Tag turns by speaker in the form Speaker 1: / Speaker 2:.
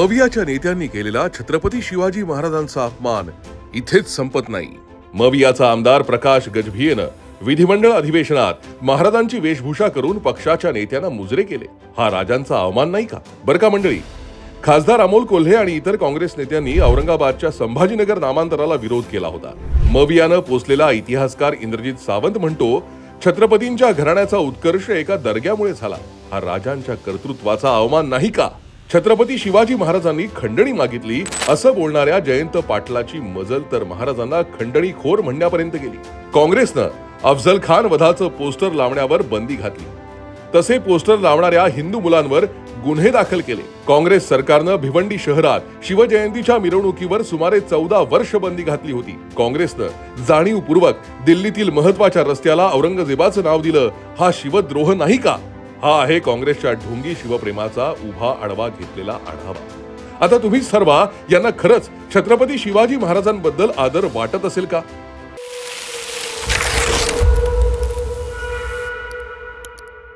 Speaker 1: मवियाच्या नेत्यांनी केलेला छत्रपती शिवाजी महाराजांचा अपमान इथेच संपत नाही. मवियाचा आमदार प्रकाश गजभियेनं विधिमंडळ अधिवेशनात महाराजांची वेशभूषा करून पक्षाच्या नेत्यांना मुजरे केले. हा राजांचा अवमान नाही का? बरं का मंडळी? खासदार अमोल कोल्हे आणि इतर काँग्रेस नेत्यांनी औरंगाबादच्या संभाजीनगर नामांतराला विरोध केला होता. मवियानं पोचलेला इतिहासकार इंद्रजित सावंत म्हणतो छत्रपतींच्या घराण्याचा उत्कर्ष एका दर्ग्यामुळे झाला. हा राजांच्या कर्तृत्वाचा अवमान नाही का? छत्रपती शिवाजी महाराजांनी खंडणी मागितली असं बोलणाऱ्या जयंत पाटलाची मजल तर महाराजांना खंडणी खोर म्हणण्यापर्यंत गेली. काँग्रेसनं अफजल खान वधाचं पोस्टर लावण्यावर बंदी घातली. तसे पोस्टर लावणाऱ्या हिंदू मुलांवर गुन्हे दाखल केले. काँग्रेस सरकारनं भिवंडी शहरात शिवजयंतीच्या मिरवणुकीवर सुमारे चौदा वर्ष बंदी घातली होती. काँग्रेसनं जाणीवपूर्वक दिल्लीतील महत्त्वाच्या रस्त्याला औरंगजेबाचं नाव दिलं. हा शिवद्रोह नाही का? हा आहे काँग्रेसच्या ढोंगी शिवप्रेमाचा उभा आडवा घेतलेला आढावा. आता तुम्ही सर्व यांना खरंच छत्रपती शिवाजी महाराजांबद्दल आदर वाटत असेल का?